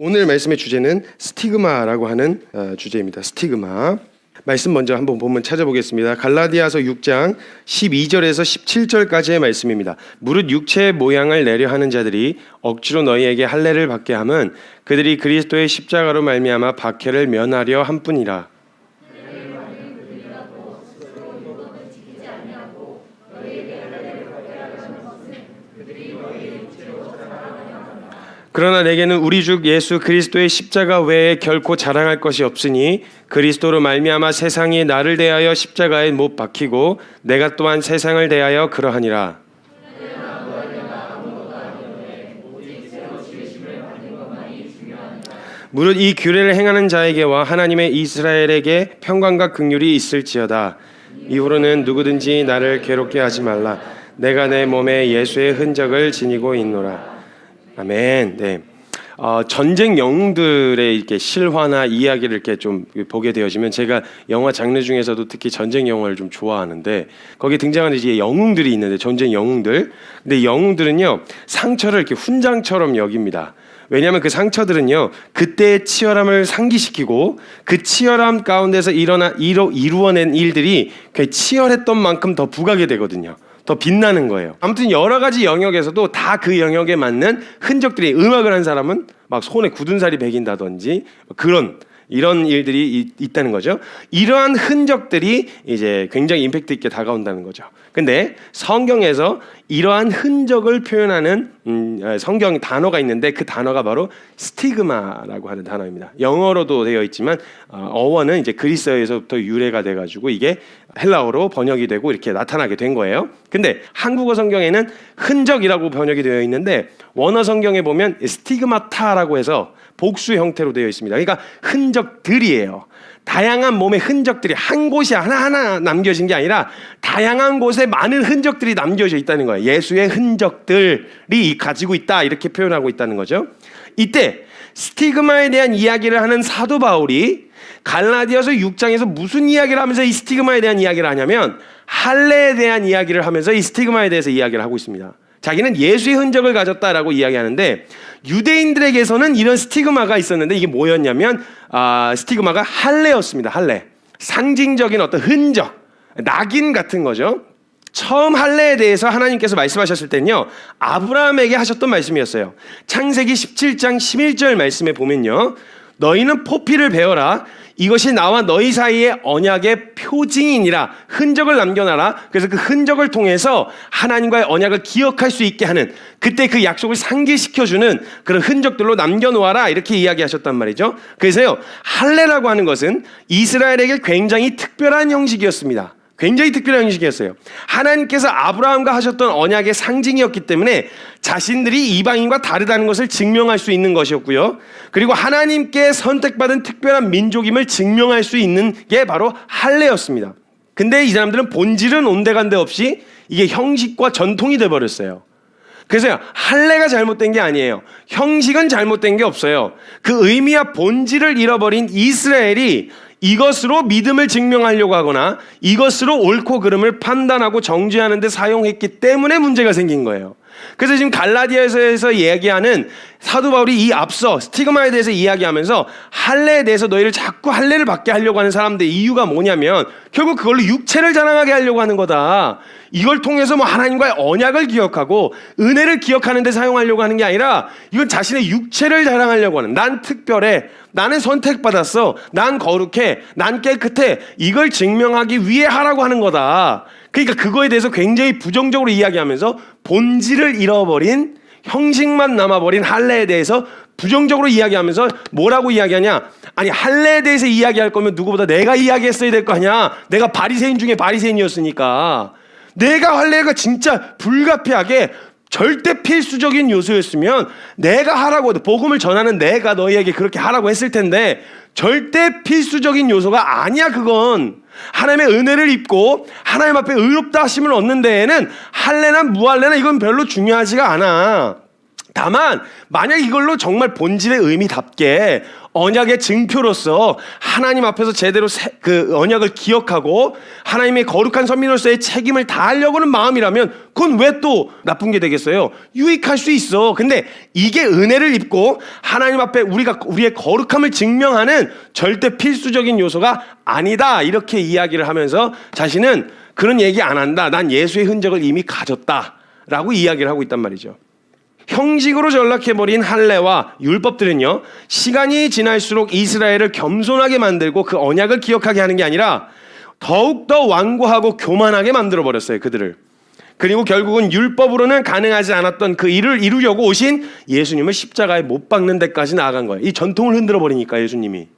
오늘 말씀의 주제는 스티그마라고 하는 어, 주제입니다. 스티그마. 말씀 먼저 한번 본문 찾아보겠습니다. 갈라디아서 6장 12절에서 17절까지의 말씀입니다. 무릇 육체의 모양을 내려 하는 자들이 억지로 너희에게 할례를 받게 함은 그들이 그리스도의 십자가로 말미암아 박해를 면하려 함뿐이라. 그러나 내게는 우리 주 예수 그리스도의 십자가 외에 결코 자랑할 것이 없으니 그리스도로 말미암아 세상이 나를 대하여 십자가에 못 박히고 내가 또한 세상을 대하여 그러하니라. 무릇 이 규례를 행하는 자에게와 하나님의 이스라엘에게 평강과 긍휼이 있을지어다. 이후로는 누구든지 나를 괴롭게 하지 말라. 내가 내 몸에 예수의 흔적을 지니고 있노라. 아멘. 네. 어, 전쟁 영웅들의 이렇게 실화나 이야기를 이렇게 좀 보게 되어지면 제가 영화 장르 중에서도 특히 전쟁 영화를 좀 좋아하는데 거기에 등장하는 이제 영웅들이 있는데 전쟁 영웅들. 근데 영웅들은요 상처를 이렇게 훈장처럼 여깁니다. 왜냐하면 그 상처들은요 그때의 치열함을 상기시키고 그 치열함 가운데서 일어나 이루, 이루어낸 일들이 그 치열했던 만큼 더 부각이 되거든요. 더 빛나는 거예요. 아무튼 여러 가지 영역에서도 다 그 영역에 맞는 흔적들이 음악을 한 사람은 막 손에 굳은 살이 배긴다든지 그런 이런 일들이 이- 있 다는 거죠. 이러한 흔적들이 이제 굉장히 임팩트 있게 다가온다는 거죠. 근데 성경에서 이러한 흔적을 표현하는 음, 어, 성경 단어가 있는데 그 단어가 바로 스티그마라고 하는 단어입니다. 영어로도 되어 있지만 어, 어원은 이제 그리스어에서부터 유래가 돼가지고 이게 헬라어로 번역이 되고 이렇게 나타나게 된 거예요. 근데 한국어 성경에는 흔적이라고 번역이 되어 있는데 원어 성경에 보면 스티그마타라고 해서 복수 형태로 되어 있습니다. 그러니까 흔적들이에요. 다양한 몸의 흔적들이 한 곳이 하나하나 남겨진 게 아니라 다양한 곳에 많은 흔적들이 남겨져 있다는 거예요. 예수의 흔적들이 가지고 있다 이렇게 표현하고 있다는 거죠. 이때 스티그마에 대한 이야기를 하는 사도 바울이 갈라디아서 6장에서 무슨 이야기를 하면서 이 스티그마에 대한 이야기를 하냐면 할례에 대한 이야기를 하면서 이 스티그마에 대해서 이야기를 하고 있습니다. 자기는 예수의 흔적을 가졌다라고 이야기하는데 유대인들에게서는 이런 스티그마가 있었는데 이게 뭐였냐면 아, 스티그마가 할례였습니다. 할례. 상징적인 어떤 흔적, 낙인 같은 거죠. 처음 할례에 대해서 하나님께서 말씀하셨을 때는요. 아브라함에게 하셨던 말씀이었어요. 창세기 17장 11절 말씀에 보면요. 너희는 포피를 베어라. 이것이 나와 너희 사이의 언약의 표징이니라. 흔적을 남겨놔라. 그래서 그 흔적을 통해서 하나님과의 언약을 기억할 수 있게 하는 그때 그 약속을 상기시켜주는 그런 흔적들로 남겨놓아라. 이렇게 이야기하셨단 말이죠. 그래서요. 할례라고 하는 것은 이스라엘에게 굉장히 특별한 형식이었습니다. 굉장히 특별한 형식이었어요. 하나님께서 아브라함과 하셨던 언약의 상징이었기 때문에 자신들이 이방인과 다르다는 것을 증명할 수 있는 것이었고요. 그리고 하나님께 선택받은 특별한 민족임을 증명할 수 있는 게 바로 할례였습니다. 근데 이 사람들은 본질은 온데간데 없이 이게 형식과 전통이 돼 버렸어요. 그래서 할례가 잘못된 게 아니에요. 형식은 잘못된 게 없어요. 그 의미와 본질을 잃어버린 이스라엘이 이것으로 믿음을 증명하려고 하거나 이것으로 옳고 그름을 판단하고 정죄하는 데 사용했기 때문에 문제가 생긴 거예요. 그래서 지금 갈라디아에서 이야기하는 사도 바울이 이 앞서 스티그마에 대해서 이야기하면서 할례에 대해서 너희를 자꾸 할례를 받게 하려고 하는 사람들 이유가 뭐냐면 결국 그걸로 육체를 자랑하게 하려고 하는 거다. 이걸 통해서 뭐 하나님과의 언약을 기억하고 은혜를 기억하는 데 사용하려고 하는 게 아니라 이건 자신의 육체를 자랑하려고 하는 난 특별해. 나는 선택받았어. 난 거룩해. 난 깨끗해. 이걸 증명하기 위해 하라고 하는 거다. 그러니까 그거에 대해서 굉장히 부정적으로 이야기하면서 본질을 잃어버린 형식만 남아버린 할례에 대해서 부정적으로 이야기하면서 뭐라고 이야기하냐? 아니 할례에 대해서 이야기할 거면 누구보다 내가 이야기했어야 될 거 아니야? 내가 바리새인 중에 바리새인이었으니까 내가 할례가 진짜 불가피하게 절대 필수적인 요소였으면 내가 하라고 복음을 전하는 내가 너희에게 그렇게 하라고 했을 텐데 절대 필수적인 요소가 아니야 그건 하나님의 은혜를 입고 하나님 앞에 의롭다 하심을 얻는 데에는 할례나 무할례나 이건 별로 중요하지가 않아 다만 만약 이걸로 정말 본질의 의미답게 언약의 증표로서 하나님 앞에서 제대로 세- 그 언약을 기억하고 하나님의 거룩한 선민으로서의 책임을 다하려고는 마음이라면 그건 왜 또 나쁜 게 되겠어요? 유익할 수 있어. 근데 이게 은혜를 입고 하나님 앞에 우리가 우리의 거룩함을 증명하는 절대 필수적인 요소가 아니다. 이렇게 이야기를 하면서 자신은 그런 얘기 안 한다. 난 예수의 흔적을 이미 가졌다 라고 이야기를 하고 있단 말이죠. 형식으로 전락해버린 할례와 율법들은요, 시간이 지날수록 이스라엘을 겸손하게 만들고 그 언약을 기억하게 하는 게 아니라 더욱더 완고하고 교만하게 만들어버렸어요, 그들을. 그리고 결국은 율법으로는 가능하지 않았던 그 일을 이루려고 오신 예수님을 십자가에 못 박는 데까지 나아간 거예요. 이 전통을 흔들어 버리니까 예수님이.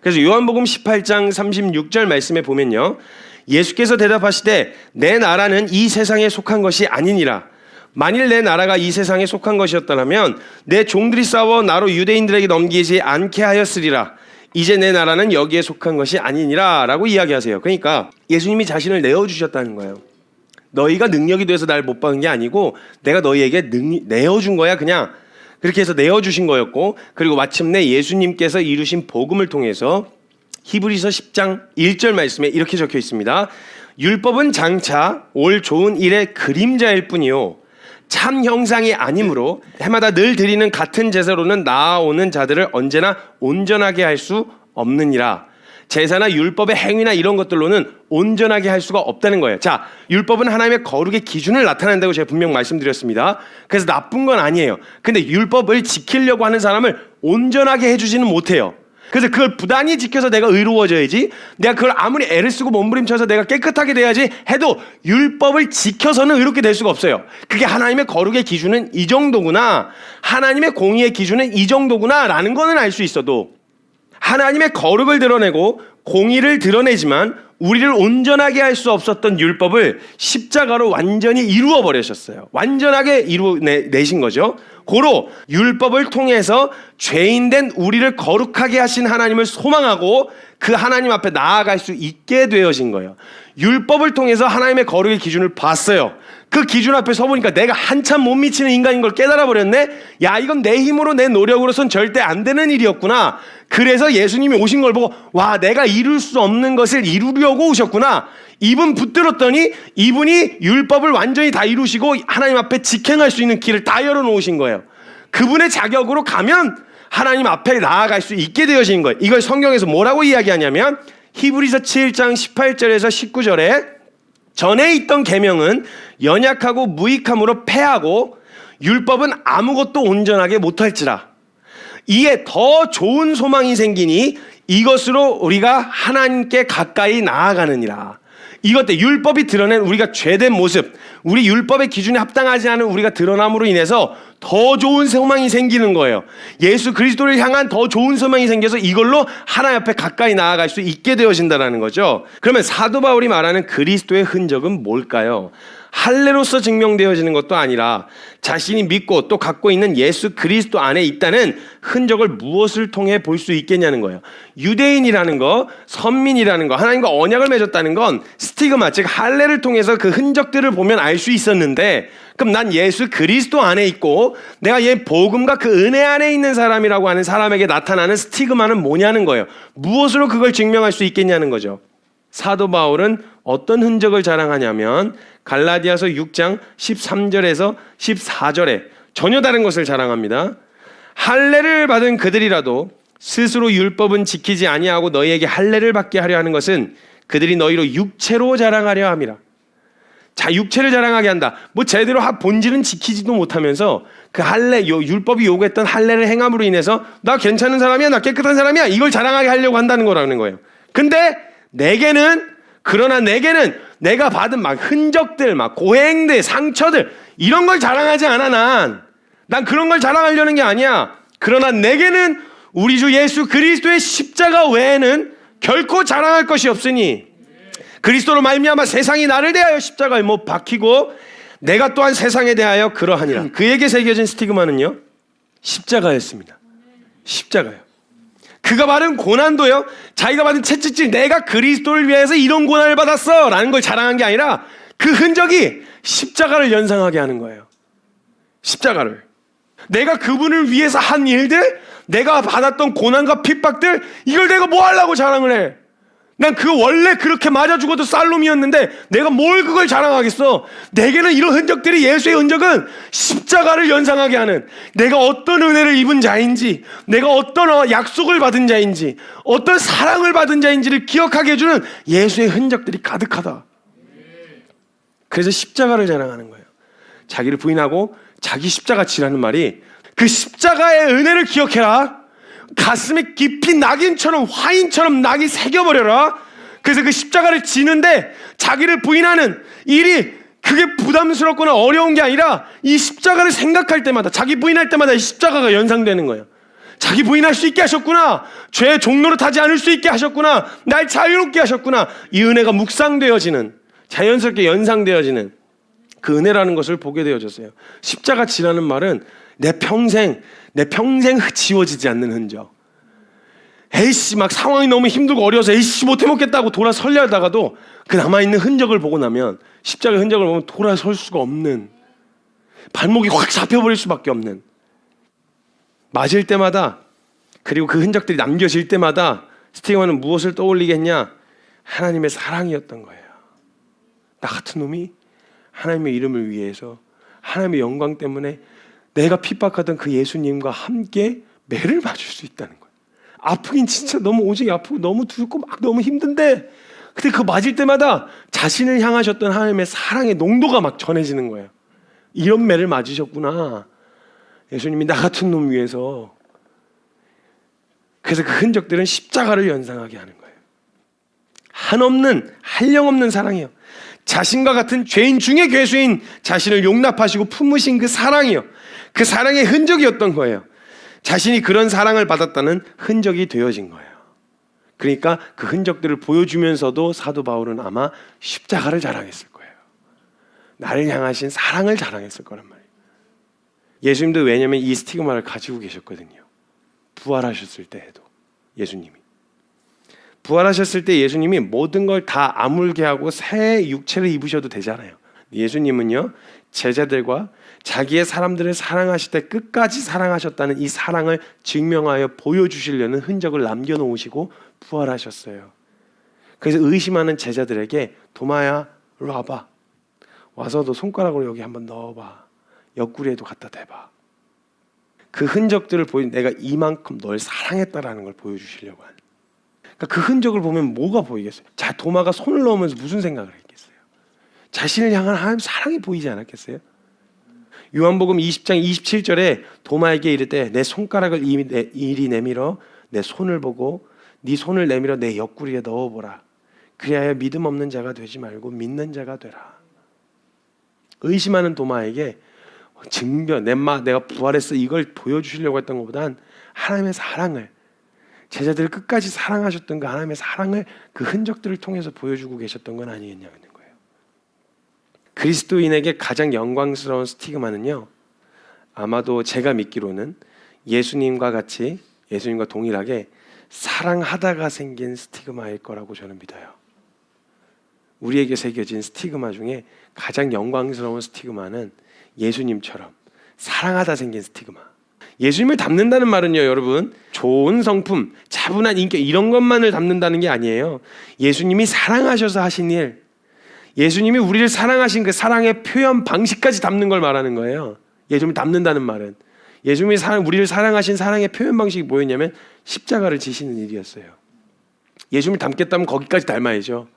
그래서 요한복음 18장 36절 말씀에 보면요. 예수께서 대답하시되 내 나라는 이 세상에 속한 것이 아니니라. 만일 내 나라가 이 세상에 속한 것이었더라면 내 종들이 싸워 나로 유대인들에게 넘기지 않게 하였으리라. 이제 내 나라는 여기에 속한 것이 아니니라 라고 이야기하세요. 그러니까 예수님이 자신을 내어 주셨다는 거예요. 너희가 능력이 돼서 날못 박은 게 아니고 내가 너희에게 능, 내어준 거야 그냥 그렇게 해서 내어주신 거였고 그리고 마침내 예수님께서 이루신 복음을 통해서 히브리서 10장 1절 말씀에 이렇게 적혀 있습니다. 율법은 장차 올 좋은 일의 그림자일 뿐이요 참 형상이 아니므로 해마다 늘 드리는 같은 제사로는 나아오는 자들을 언제나 온전하게 할 수 없느니라. 제사나 율법의 행위나 이런 것들로는 온전하게 할 수가 없다는 거예요. 자, 율법은 하나님의 거룩의 기준을 나타낸다고 제가 분명 말씀드렸습니다. 그래서 나쁜 건 아니에요. 근데 율법을 지키려고 하는 사람을 온전하게 해주지는 못해요. 그래서 그걸 부단히 지켜서 내가 의로워져야지. 내가 그걸 아무리 애를 쓰고 몸부림쳐서 내가 깨끗하게 돼야지 해도 율법을 지켜서는 의롭게 될 수가 없어요. 그게 하나님의 거룩의 기준은 이 정도구나. 하나님의 공의의 기준은 이 정도구나라는 거는 알 수 있어도 하나님의 거룩을 드러내고 공의를 드러내지만 우리를 온전하게 할 수 없었던 율법을 십자가로 완전히 이루어 버리셨어요. 완전하게 이루어내신 거죠. 고로 율법을 통해서 죄인된 우리를 거룩하게 하신 하나님을 소망하고 그 하나님 앞에 나아갈 수 있게 되어진 거예요. 율법을 통해서 하나님의 거룩의 기준을 봤어요. 그 기준 앞에 서보니까 내가 한참 못 미치는 인간인 걸 깨달아 버렸네. 야, 이건 내 힘으로 내 노력으로선 절대 안 되는 일이었구나. 그래서 예수님이 오신 걸 보고 와, 내가 이룰 수 없는 것을 이루려고 오셨구나. 이분 붙들었더니 이분이 율법을 완전히 다 이루시고 하나님 앞에 직행할 수 있는 길을 다 열어 놓으신 거예요. 그분의 자격으로 가면 하나님 앞에 나아갈 수 있게 되어진 거예요. 이걸 성경에서 뭐라고 이야기하냐면 히브리서 7장 18절에서 19절에 전에 있던 계명은 연약하고 무익함으로 패하고 율법은 아무것도 온전하게 못할지라 이에 더 좋은 소망이 생기니 이것으로 우리가 하나님께 가까이 나아가느니라. 이것 때 율법이 드러낸 우리가 죄된 모습, 우리 율법의 기준에 합당하지 않은 우리가 드러남으로 인해서 더 좋은 소망이 생기는 거예요. 예수 그리스도를 향한 더 좋은 소망이 생겨서 이걸로 하나님 앞에 가까이 나아갈 수 있게 되어진다는 거죠. 그러면 사도 바울이 말하는 그리스도의 흔적은 뭘까요? 할례로서 증명되어지는 것도 아니라 자신이 믿고 또 갖고 있는 예수 그리스도 안에 있다는 흔적을 무엇을 통해 볼 수 있겠냐는 거예요. 유대인이라는 거, 선민이라는 거, 하나님과 언약을 맺었다는 건 스티그마, 즉 할례를 통해서 그 흔적들을 보면 알 수 있었는데 그럼 난 예수 그리스도 안에 있고 내가 얘 복음과 그 은혜 안에 있는 사람이라고 하는 사람에게 나타나는 스티그마는 뭐냐는 거예요. 무엇으로 그걸 증명할 수 있겠냐는 거죠. 사도 바울은 어떤 흔적을 자랑하냐면 갈라디아서 6장 13절에서 14절에 전혀 다른 것을 자랑합니다. 할례를 받은 그들이라도 스스로 율법은 지키지 아니하고 너희에게 할례를 받게 하려 하는 것은 그들이 너희로 육체로 자랑하려 함이라. 자, 육체를 자랑하게 한다. 뭐 제대로 하- 본질은 지키지도 못하면서 그 할례, 요 율법이 요구했던 할례를 행함으로 인해서 나 괜찮은 사람이야, 나 깨끗한 사람이야 이걸 자랑하게 하려고 한다는 거라는 거예요. 근데 내게는 그러나 내게는 내가 받은 막 흔적들, 막 고행들, 상처들 이런 걸 자랑하지 않아 난. 난 그런 걸 자랑하려는 게 아니야. 그러나 내게는 우리 주 예수 그리스도의 십자가 외에는 결코 자랑할 것이 없으니 그리스도로 말미암아 세상이 나를 대하여 십자가에 못 박히고 내가 또한 세상에 대하여 그러하니라. 그에게 새겨진 스티그마는요. 십자가였습니다. 십자가요. 그가 받은 고난도요. 자기가 받은 채찍질 내가 그리스도를 위해서 이런 고난을 받았어 라는 걸 자랑한 게 아니라 그 흔적이 십자가를 연상하게 하는 거예요. 십자가를. 내가 그분을 위해서 한 일들, 내가 받았던 고난과 핍박들, 이걸 내가 뭐 하려고 자랑을 해? 난 그 원래 그렇게 맞아 죽어도 쌀놈이었는데 내가 뭘 그걸 자랑하겠어? 내게는 이런 흔적들이 예수의 흔적은 십자가를 연상하게 하는 내가 어떤 은혜를 입은 자인지, 내가 어떤 어, 약속을 받은 자인지, 어떤 사랑을 받은 자인지를 기억하게 해주는 예수의 흔적들이 가득하다. 그래서 십자가를 자랑하는 거예요. 자기를 부인하고 자기 십자가 지라는 말이 그 십자가의 은혜를 기억해라. 가슴에 깊이 낙인처럼 화인처럼 낙이 새겨버려라. 그래서 그 십자가를 지는데 자기를 부인하는 일이 그게 부담스럽거나 어려운 게 아니라 이 십자가를 생각할 때마다 자기 부인할 때마다 이 십자가가 연상되는 거예요. 자기 부인할 수 있게 하셨구나. 죄의 종로로 타지 않을 수 있게 하셨구나. 날 자유롭게 하셨구나. 이 은혜가 묵상되어지는 자연스럽게 연상되어지는 그 은혜라는 것을 보게 되어졌어요. 십자가 지라는 말은 내 평생 내 평생 지워지지 않는 흔적. 에이씨 막 상황이 너무 힘들고 어려워서 에이씨 못 해 먹겠다고 돌아설려 하다가도 그 남아있는 흔적을 보고 나면 십자가 흔적을 보면 돌아설 수가 없는 발목이 확 잡혀버릴 수밖에 없는 맞을 때마다 그리고 그 흔적들이 남겨질 때마다 스티그마는 무엇을 떠올리겠냐 하나님의 사랑이었던 거예요 나 같은 놈이 하나님의 이름을 위해서 하나님의 영광 때문에 내가 핍박하던 그 예수님과 함께 매를 맞을 수 있다는 거예요. 아프긴 진짜 너무 오직이 아프고 너무 두렵고 막 너무 힘든데 근데 그 맞을 때마다 자신을 향하셨던 하나님의 사랑의 농도가 막 전해지는 거예요. 이런 매를 맞으셨구나. 예수님이 나 같은 놈 위해서. 그래서 그 흔적들은 십자가를 연상하게 하는 거예요. 한없는 한량없는 사랑이요. 자신과 같은 죄인 중에 괴수인 자신을 용납하시고 품으신 그 사랑이요. 그 사랑의 흔적이었던 거예요. 자신이 그런 사랑을 받았다는 흔적이 되어진 거예요. 그러니까 그 흔적들을 보여주면서도 사도 바울은 아마 십자가를 자랑했을 거예요. 나를 향하신 사랑을 자랑했을 거란 말이에요. 예수님도 왜냐면 이 스티그마를 가지고 계셨거든요. 부활하셨을 때에도 예수님이. 부활하셨을 때 예수님이 모든 걸 다 아물게 하고 새 육체를 입으셔도 되잖아요. 예수님은요, 제자들과 자기의 사람들을 사랑하실 때 끝까지 사랑하셨다는 이 사랑을 증명하여 보여주시려는 흔적을 남겨놓으시고 부활하셨어요. 그래서 의심하는 제자들에게 도마야, 일로 와봐. 와서 너 손가락으로 여기 한번 넣어봐. 옆구리에도 갖다 대봐. 그 흔적들을 보인 내가 이만큼 널 사랑했다라는 걸 보여주시려고 하는. 그러니까 그 흔적을 보면 뭐가 보이겠어요? 자, 도마가 손을 넣으면서 무슨 생각을 했겠어요? 자신을 향한 하나님 사랑이 보이지 않았겠어요? 요한복음 20장 27절에 도마에게 이르되 내 손가락을 이리 내밀어 내 손을 보고 네 손을 내밀어 내 옆구리에 넣어보라. 그리하여 믿음 없는 자가 되지 말고 믿는 자가 되라. 의심하는 도마에게 증명, 내 마 내가 부활했어 이걸 보여주시려고 했던 것보단 하나님의 사랑을 제자들을 끝까지 사랑하셨던 그 하나님의 사랑을 그 흔적들을 통해서 보여주고 계셨던 건 아니겠냐는 거예요. 그리스도인에게 가장 영광스러운 스티그마는요. 아마도 제가 믿기로는 예수님과 같이 예수님과 동일하게 사랑하다가 생긴 스티그마일 거라고 저는 믿어요. 우리에게 새겨진 스티그마 중에 가장 영광스러운 스티그마는 예수님처럼 사랑하다 생긴 스티그마. 예수님을 담는다는 말은요, 여러분, 좋은 성품, 차분한 인격 이런 것만을 담는다는 게 아니에요. 예수님이 사랑하셔서 하신 일, 예수님이 우리를 사랑하신 그 사랑의 표현 방식까지 담는 걸 말하는 거예요. 예수님을 담는다는 말은 예수님이 사랑, 우리를 사랑하신 사랑의 표현 방식이 뭐였냐면 십자가를 지시는 일이었어요. 예수님을 담겠다면 거기까지 닮아야죠.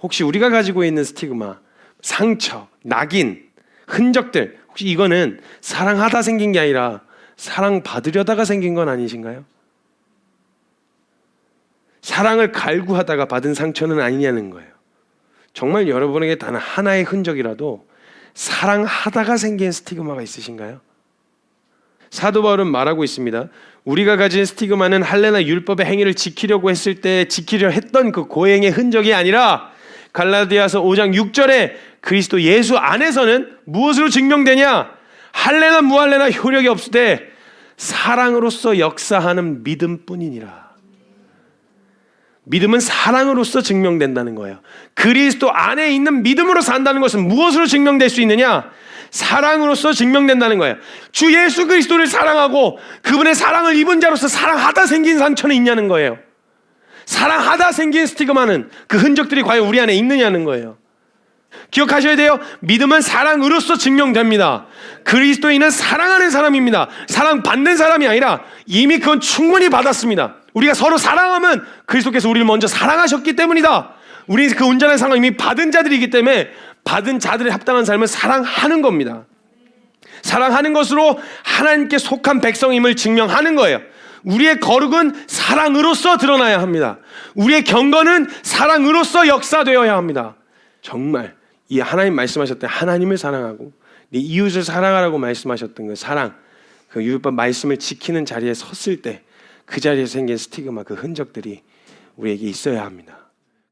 혹시 우리가 가지고 있는 스티그마, 상처, 낙인, 흔적들, 혹시 이거는 사랑하다 생긴 게 아니라 사랑 받으려다가 생긴 건 아니신가요? 사랑을 갈구하다가 받은 상처는 아니냐는 거예요. 정말 여러분에게 단 하나의 흔적이라도 사랑하다가 생긴 스티그마가 있으신가요? 사도 바울은 말하고 있습니다. 우리가 가진 스티그마는 할례나 율법의 행위를 지키려고 했을 때 지키려 했던 그 고행의 흔적이 아니라 갈라디아서 5장 6절에 그리스도 예수 안에서는 무엇으로 증명되냐? 할례나 무할례나 효력이 없으되 사랑으로서 역사하는 믿음뿐이니라. 믿음은 사랑으로서 증명된다는 거예요. 그리스도 안에 있는 믿음으로 산다는 것은 무엇으로 증명될 수 있느냐? 사랑으로서 증명된다는 거예요. 주 예수 그리스도를 사랑하고 그분의 사랑을 입은 자로서 사랑하다 생긴 상처는 있냐는 거예요. 사랑하다 생긴 스티그마는 그 흔적들이 과연 우리 안에 있느냐는 거예요. 기억하셔야 돼요. 믿음은 사랑으로서 증명됩니다. 그리스도인은 사랑하는 사람입니다. 사랑받는 사람이 아니라 이미 그건 충분히 받았습니다. 우리가 서로 사랑하면 그리스도께서 우리를 먼저 사랑하셨기 때문이다. 우리 그 온전한 사랑 이미 받은 자들이기 때문에 받은 자들의 합당한 삶을 사랑하는 겁니다. 사랑하는 것으로 하나님께 속한 백성임을 증명하는 거예요. 우리의 거룩은 사랑으로서 드러나야 합니다. 우리의 경건은 사랑으로서 역사되어야 합니다. 정말 이 하나님 말씀하셨던 하나님을 사랑하고 네 이웃을 사랑하라고 말씀하셨던 그 사랑, 그 율법 말씀을 지키는 자리에 섰을 때 그 자리에 생긴 스티그마, 그 흔적들이 우리에게 있어야 합니다.